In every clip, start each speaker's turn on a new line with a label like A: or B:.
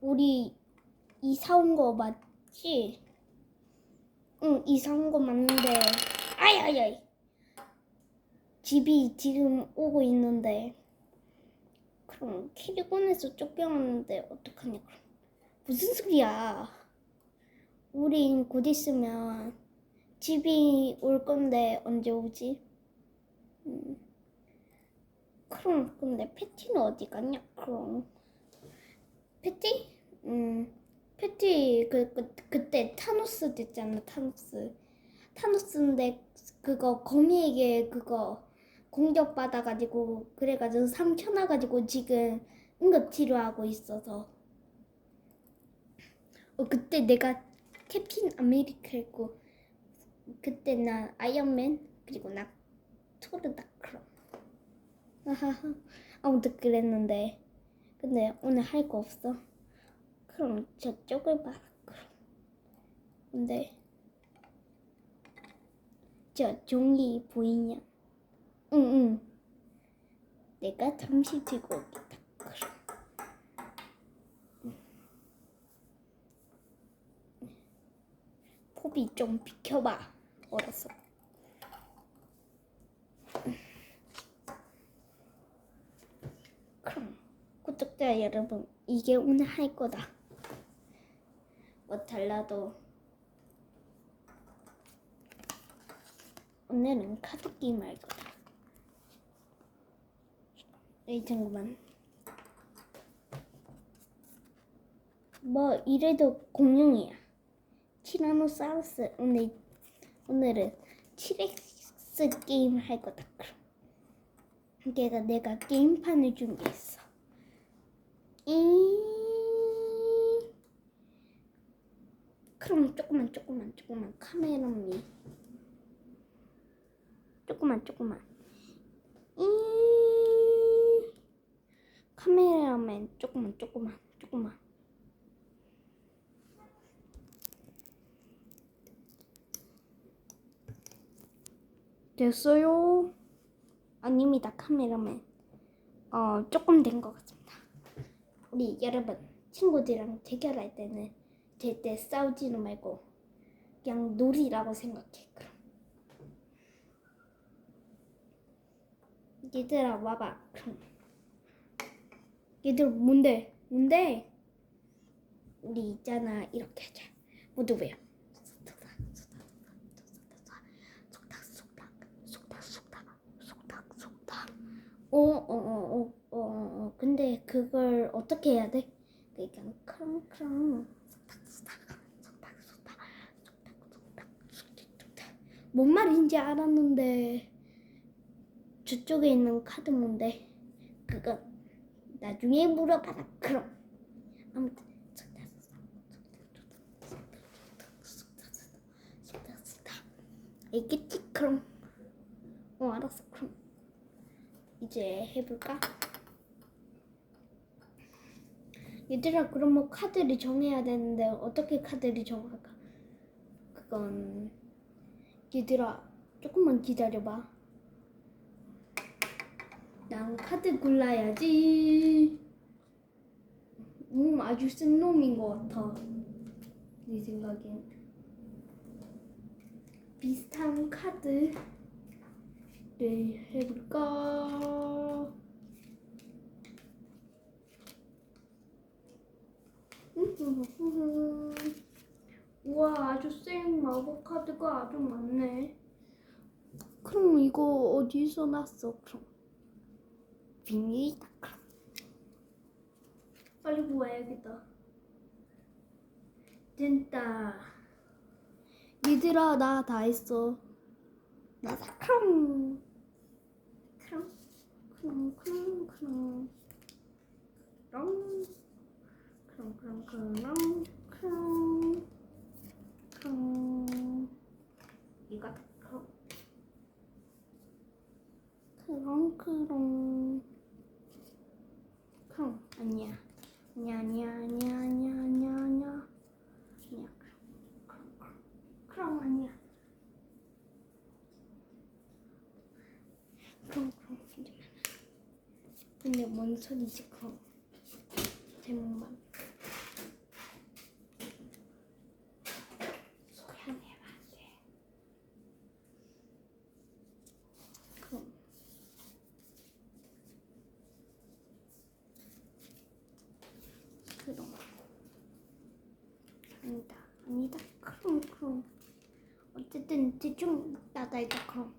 A: 우리 이사 온 거 맞지? 응, 이사 온 거 맞는데. 아이, 아이, 아이. 집이 지금 오고 있는데. 그럼 키리곤에서 쫓겨났는데 어떡하냐, 그럼. 무슨 소리야. 우린 곧 있으면 집이 올 건데 언제 오지? 음. 그럼 근데 패티는 어디 갔냐? 그럼 패티? 음 패티 그, 그 그때 타노스 됐잖아 타노스. 타노스인데 그거 거미에게 그거 공격 받아가지고 그래가지고 상처 나가지고 지금 응급 치료하고 있어서. 어 그때 내가 캡틴 아메리카였고 그때 나 아이언맨 그리고 나 토르다 하하하. 아무튼 그랬는데 근데 오늘 할 거 없어. 그럼 저쪽을 그럼. 근데 저 종이 보이냐? 응응. 내가 잠시 들고 오겠다 그럼. 포비 좀 비켜봐. 얼었어 그럼 구독자 여러분 이게 오늘 할 거다. 뭐 달라도. 오늘은 카드 게임 할 거다. 에이 잠깐만. 뭐 이래도 공룡이야. 티라노사우루스. 오늘 오늘은 티렉스 게임 할 거다. 그럼. 걔가 내가 게임판을 준비했어. 이 그럼 조금만 조금만 조금만 카메라미 조금만 조금만 이 카메라맨 조금만 조금만 조금만 됐어요. 아닙니다, 카메라맨. 어, 조금 된 것 같습니다. 우리 여러분, 친구들이랑 대결할 때는 절대 싸우지는 말고 그냥 놀이라고 생각해. 그럼. 얘들아, 와봐. 그럼. 얘들 뭔데? 뭔데? 우리 있잖아, 이렇게 하자. 모두 왜요? 속닥 속닥 속닥 속닥 속닥 속닥 어어어어 어, 근데 그걸 어떻게 해야 돼? 그냥 크렁크렁 속닥속닥 속닥속닥 속닥속닥 속닥속닥 뭔 말인지 알았는데 저쪽에 있는 카드 뭔데 그건 나중에 물어봐라 그럼 아무튼 알겠지? 그럼 어 알았어 그럼 이제 해볼까? 얘들아 그럼 뭐 카드를 정해야 되는데 어떻게 카드를 정할까? 그건 얘들아 조금만 기다려봐 난 카드 골라야지 음 아주 센 놈인 것 같아 내 생각엔 비슷한 카드를 해볼까? 우와 아주 센 마법 카드가 아주 많네. 그럼 이거 어디서 났어? 그럼 비밀이다. 그럼 빨리 모아야겠다. 됐다. 얘들아 나 다 했어. 나다 크롱 크롱 크롱 크롱 크롱 크롱 크롱 크롱 크롱 크롱 이거 크롱 크롱 크롱 크롱 아니야 아니야 아니야 아니야 아니야 아니야 아니야 아니야 크롱 크롱 크롱 아니야 그럼 그럼 근데 뭔 소리지? 그럼 제목만 소개하면 안 돼. 그럼 그럼 아니다 아니다 그럼 그럼 대충 나다이다 그럼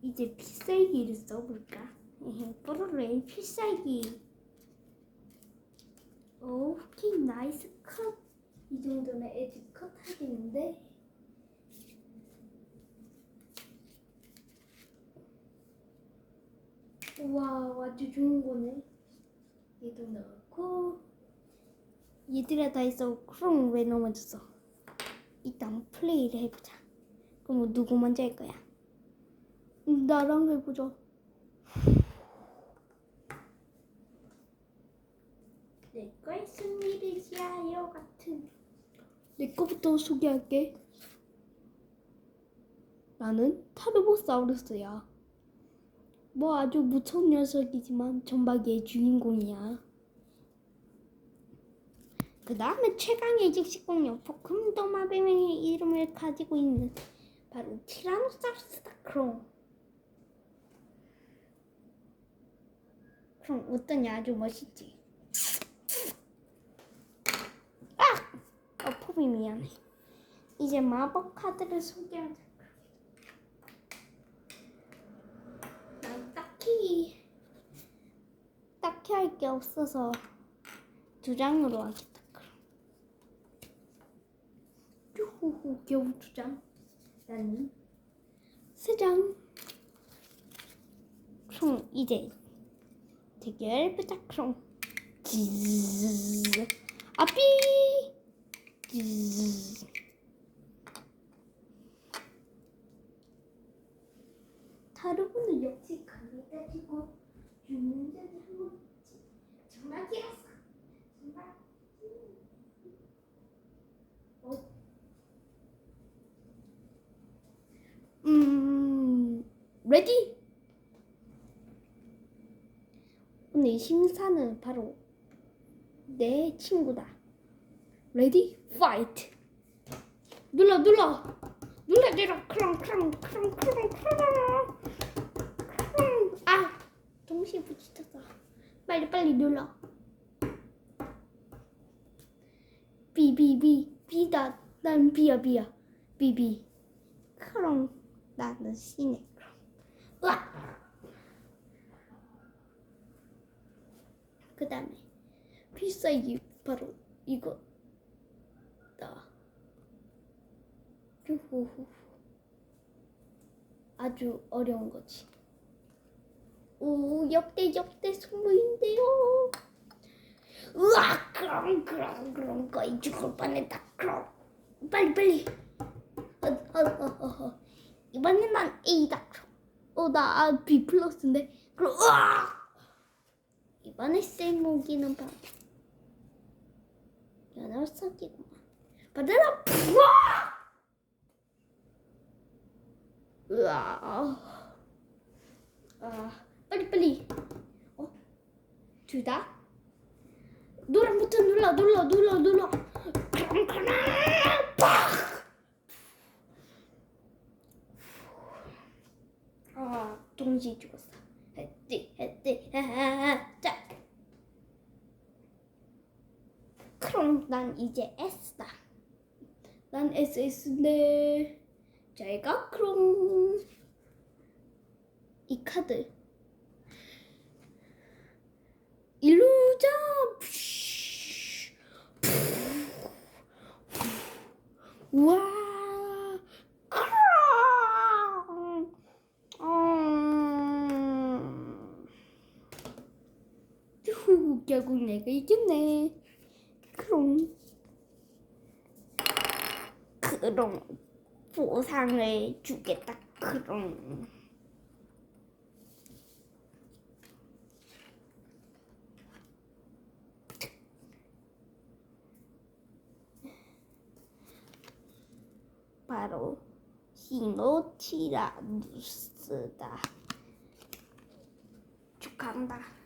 A: 이제 필살기를 써볼까? 뽀로로의 필살기 오케이 나이스 컷. 이 정도면 에디 컷 하겠는데. 와 아주 좋은 거네. 얘도 넣고 얘들아 다 있어. 그럼 왜 넘어졌어? 일단 플레이를 해보자. 그럼 누구 먼저 할 거야? 나랑 해보자. 내 거의 승리를 지하여 같은 내 거부터 소개할게 나는 타르보사우루스야 뭐 아주 무서운 녀석이지만 전박이의 주인공이야 그 다음에 최강의 직식공룡 포크도마뱀의 이름을 가지고 있는 바로 티라노사우루스다 크롱 그럼 어떠냐 아주 멋있지 어, 폼이 미안해. 이제 마법 카드를 소개하자. 난 딱히 딱히 할 게 없어서 두 장으로 하겠다. 그럼. 유후후 겨우 두 장. 나는 세 장. 그럼 이제 대결. 지즈. 아삐. 다른 분도 역시 강의다 지고 유명자들 한번 정말 길었어 정말 어. 음 레디 오늘 심사는 바로 내 친구다. 레디 파이트 눌러 눌러. 눌러 눌러. 크롱 크롱 크롱 크롱 크롱 크롱 아 동시에 부딪혔어. 빨리 빨리 눌러. 비비비. 비다. 난 비야 비야. 비비. 크롱. 나는 씨네 크롱. 으악 그 다음에 필살기 바로 이거 다 후후후 아주 어려운 거지. 오 역대 역대 선물인데요. 으악 그럼 그럼 그럼 거의 죽을 뻔했다. 그럼 빨리 빨리. 어 어 어 어 이번엔 난 A다. 그럼 어나 B 플러스인데. 그럼 으악 이번에 쓸 무기는 바로 연월석이구만. 받으라 푸아! 으아. 아, 빨리 빨리. 어? 둘 다? 노란 버튼 눌러 눌러 눌러 눌러. 아, 동시에 죽었어. 했지 했지 하하 그럼 난 이제 S다. 난 SS인데 잘가 그럼 이 카드. 일루자. 우와. 음. 후, 결국 내가 이겼네 그럼 그럼 보상을 주겠다. 그럼 바로 히노티라누스다. 축하한다.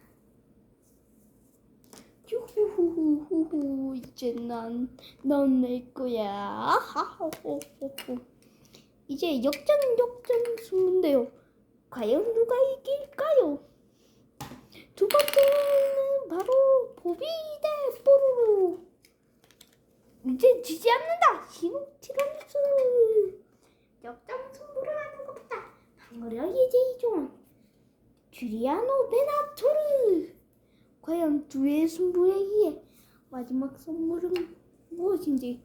A: 유 후후후후후 이제 난넌낼 거야. 하호호호호. 이제 역전 역전 승부인데요. 과연 누가 이길까요? 두 번째는 바로 보비 대 뽀로로. 이제 지지 않는다. 신호 티라노스. 역전 승부를 하는 것보다 방어력 이제 이종. 주리아노 베나토르. 과연 두의 승부에 의해 마지막 선물은 무엇인지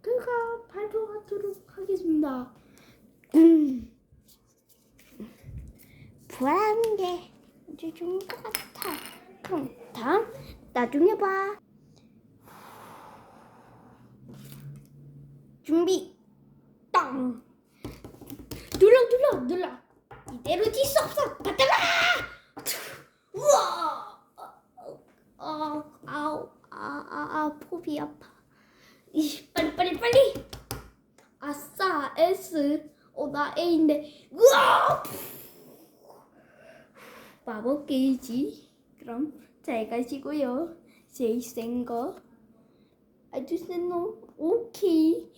A: 그가 발표하도록 하겠습니다. 음. 불안한 게 이제 좋은 것 같아. 그럼 다음 나중에 봐. 준비 땅 눌러 눌러 눌러 이대로 뛸수 없어 받아라 우와 아 아우 아 아 아 포비 아파. 이 빨리 빨리 빨리. 아싸 S. 어 나 A인데. 우와! 마법 게이지. 그럼 잘 가시고요. 제일 센 거. 아주 센 놈 오케이.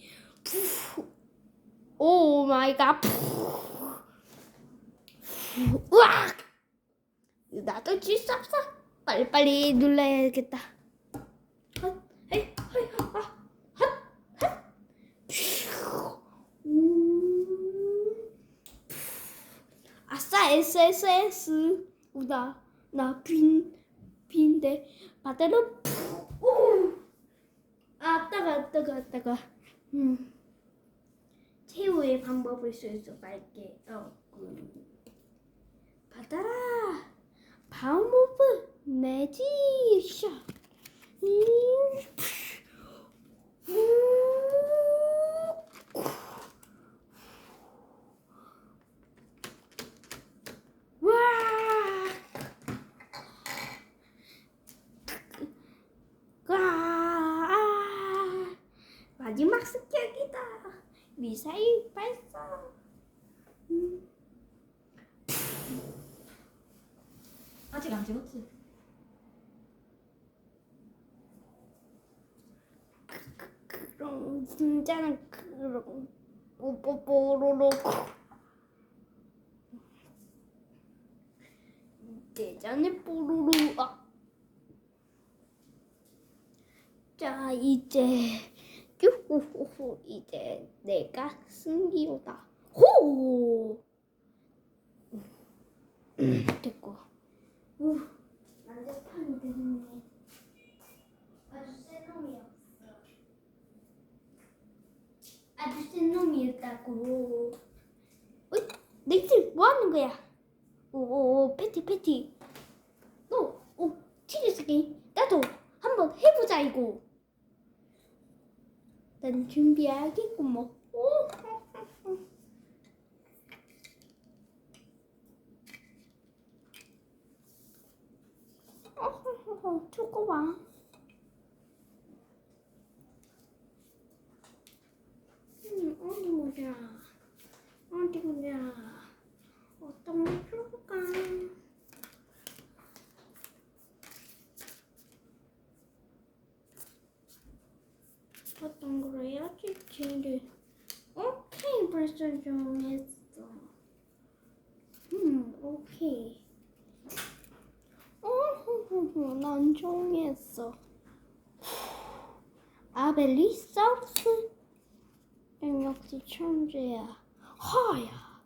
A: 오 마이 갓 우악 나도 질수 없어 빨리 빨리 눌러야겠다. 헛, 헤이, 헤이, 아. 음. 아싸 SSS 우다. 나빈 빈데 바다로 오. 아 따가 따가 따가. 음. 최후의 방법을 쓸수 있게. 어 음. 받아라 바우모브 매지 샷. 음. 와! 와 마지막 습격이다. 미사일 발사 음.
B: 아직 안 찍었지?
A: 그럼 진짜는 그럼 뽀뽀뽀로로 대전의 뽀로로 아. 자 이제 유후후후 이제 내가 승기호다. 호! 됐고. 우 난장판이 됐네 아주 센 놈이었어 아주 센 놈이었다고. 어이, 넥스 뭐 하는 거야? 오오오 패티 패티. 너, 오 치즈 스키. 나도 한번 해보자 이거. 난 준비해야겠고 뭐. 오. 어허허허, 두고 봐. 음, 어디 보자. 어디 보자. 어떤 걸 풀어볼까? 어떤 걸 해야지, 쟤를. 오케이, 벌써 정했어. 음, 오케이. 어허허허, 난 정했어. 아벨리 사우스? 응, 역시 천재야. 허야.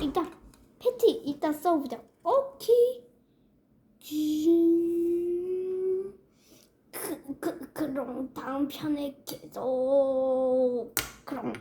A: 일단 패티 이따 써보자. 오케이. 음, 그, 그, 그럼 다음 편에 계속 그럼